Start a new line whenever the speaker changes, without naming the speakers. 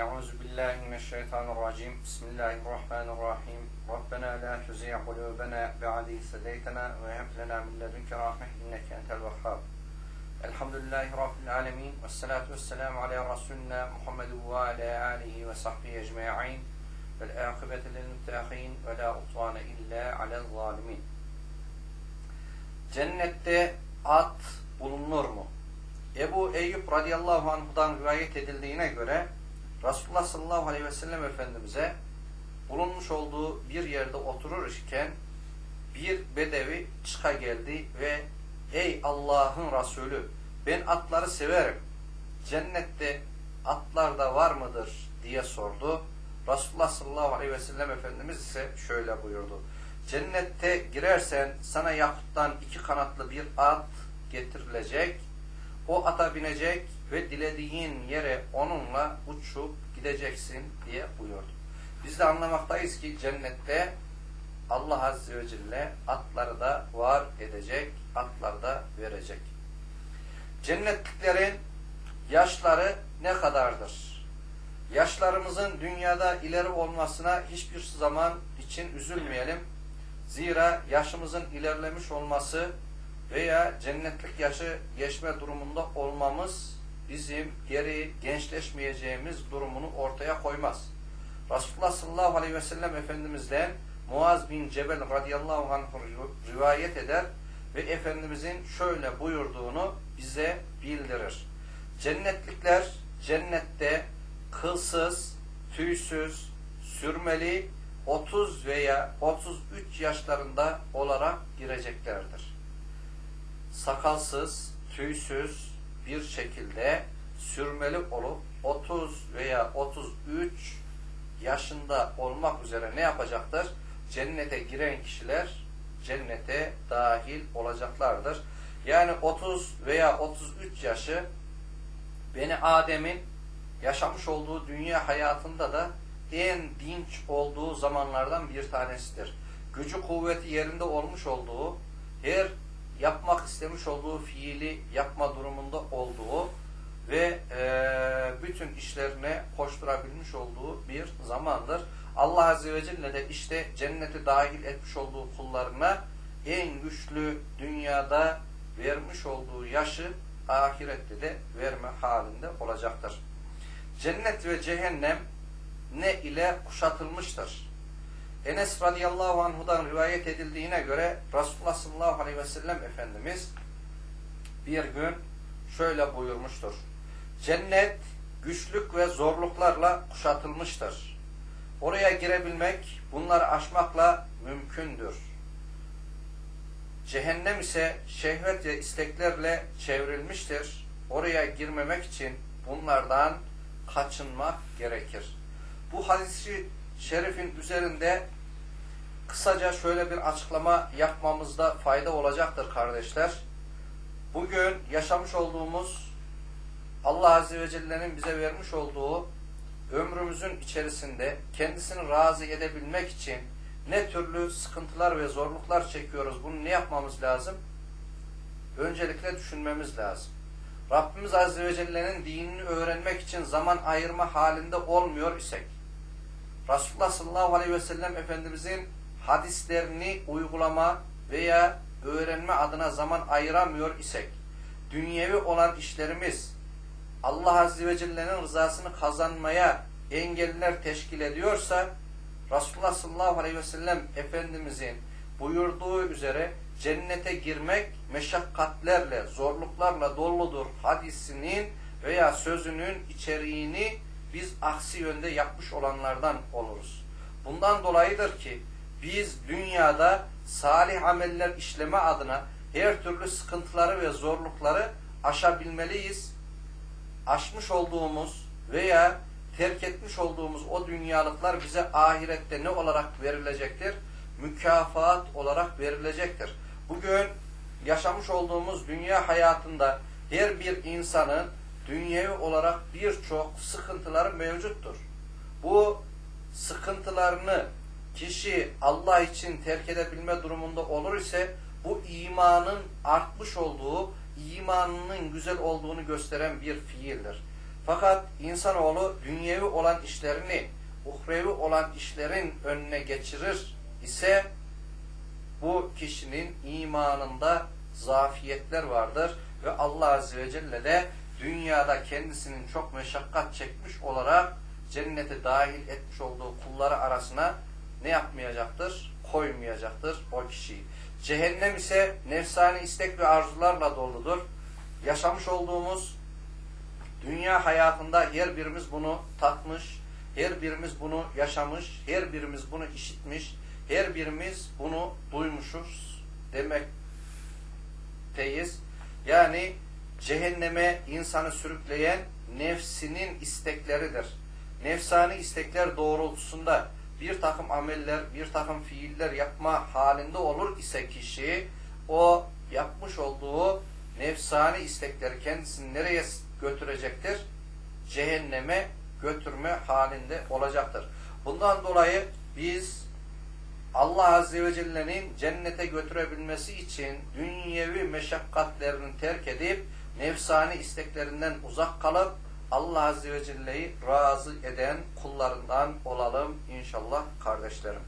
Euzu billahi mineşşeytanirracim. Bismillahirrahmanirrahim. Rabbena la tuzigh kulubana ba'de iz hadaytana ve hab lana min ledunke rahmet inneke entel vehhab. Elhamdülillahi rabbil alamin. ve Vessalatu vesselamu ala rasulina Muhammed ve ala alihi ve sahbihi ecmaîn. Vel âkibete lil muttaqin ve la udvane illa alel zalimin. Cennette at bulunur mu? Ebu Eyyub radıyallahu anh'dan rivayet edildiğine göre Resulullah sallallahu aleyhi ve sellem Efendimiz'e bulunmuş olduğu bir yerde oturur iken bir bedevi çıka geldi ve ey Allah'ın Resulü ben atları severim. Cennette atlar da var mıdır diye sordu. Resulullah sallallahu aleyhi ve sellem Efendimiz ise şöyle buyurdu. Cennette girersen sana yakuttan iki kanatlı bir at getirilecek. O ata binecek ve dilediğin yere onunla uçup gideceksin diye buyurdu. Biz de anlamaktayız ki cennette Allah Azze ve Celle atları da var edecek, atları da verecek. Cennetliklerin yaşları ne kadardır? Yaşlarımızın dünyada ileri olmasına hiçbir zaman için üzülmeyelim. Zira yaşımızın ilerlemiş olması veya cennetlik yaşı geçme durumunda olmamız bizim geri gençleşmeyeceğimiz durumunu ortaya koymaz. Resulullah sallallahu aleyhi ve sellem Efendimiz'den Muaz bin Cebel radıyallahu anh rivayet eder ve Efendimizin şöyle buyurduğunu bize bildirir. Cennetlikler cennette kılsız, tüysüz, sürmeli 30 veya 33 yaşlarında olarak gireceklerdir. Sakalsız, tüysüz bir şekilde sürmeli olup 30 veya 33 yaşında olmak üzere ne yapacaktır? Cennete giren kişiler cennete dahil olacaklardır. Yani 30 veya 33 yaşı Beni Adem'in yaşamış olduğu dünya hayatında da en dinç olduğu zamanlardan bir tanesidir. Gücü kuvveti yerinde olmuş olduğu, her istemiş olduğu fiili yapma durumunda olduğu ve e, bütün işlerine koşturabilmiş olduğu bir zamandır. Allah Azze ve Celle de işte cenneti dahil etmiş olduğu kullarına en güçlü dünyada vermiş olduğu yaşı ahirette de verme halinde olacaktır. Cennet ve cehennem ne ile kuşatılmıştır? Enes radıyallahu anhudan rivayet edildiğine göre Resulullah sallallahu aleyhi ve sellem Efendimiz bir gün şöyle buyurmuştur. Cennet güçlük ve zorluklarla kuşatılmıştır. Oraya girebilmek, bunları aşmakla mümkündür. Cehennem ise şehvet ve isteklerle çevrilmiştir. Oraya girmemek için bunlardan kaçınmak gerekir. Bu hadisi şerifin üzerinde kısaca şöyle bir açıklama yapmamızda fayda olacaktır kardeşler. Bugün yaşamış olduğumuz Allah Azze ve Celle'nin bize vermiş olduğu ömrümüzün içerisinde kendisini razı edebilmek için ne türlü sıkıntılar ve zorluklar çekiyoruz. Bunu ne yapmamız lazım? Öncelikle düşünmemiz lazım. Rabbimiz Azze ve Celle'nin dinini öğrenmek için zaman ayırma halinde olmuyor isek, Resulullah sallallahu aleyhi ve sellem Efendimizin hadislerini uygulama veya öğrenme adına zaman ayıramıyor isek, dünyevi olan işlerimiz Allah Azze ve Celle'nin rızasını kazanmaya engeller teşkil ediyorsa, Resulullah sallallahu aleyhi ve sellem Efendimizin buyurduğu üzere cennete girmek meşakkatlerle, zorluklarla doludur hadisinin veya sözünün içeriğini biz aksi yönde yapmış olanlardan oluruz. Bundan dolayıdır ki biz dünyada salih ameller işleme adına her türlü sıkıntıları ve zorlukları aşabilmeliyiz. Aşmış olduğumuz veya terk etmiş olduğumuz o dünyalıklar bize ahirette ne olarak verilecektir? Mükafat olarak verilecektir. Bugün yaşamış olduğumuz dünya hayatında her bir insanın dünyevi olarak birçok sıkıntıları mevcuttur. Bu sıkıntılarını kişi Allah için terk edebilme durumunda olur ise bu imanın artmış olduğu, imanının güzel olduğunu gösteren bir fiildir. Fakat insanoğlu dünyevi olan işlerini uhrevi olan işlerin önüne geçirir ise bu kişinin imanında zafiyetler vardır ve Allah Azze ve Celle de dünyada kendisinin çok meşakkat çekmiş olarak cennete dahil etmiş olduğu kulları arasına ne yapmayacaktır? Koymayacaktır o kişiyi. Cehennem ise nefsani istek ve arzularla doludur. Yaşamış olduğumuz dünya hayatında her birimiz bunu tatmış, her birimiz bunu yaşamış, her birimiz bunu işitmiş, her birimiz bunu duymuşuz demekteyiz. Yani cehenneme insanı sürükleyen nefsinin istekleridir. Nefsani istekler doğrultusunda bir takım ameller, bir takım fiiller yapma halinde olur ise kişi o yapmış olduğu nefsani istekleri kendisini nereye götürecektir? Cehenneme götürme halinde olacaktır. Bundan dolayı biz Allah Azze ve Celle'nin cennete götürebilmesi için dünyevi meşakkatlerini terk edip nefsani isteklerinden uzak kalıp Allah Azze ve Celle'yi razı eden kullarından olalım inşallah kardeşlerim.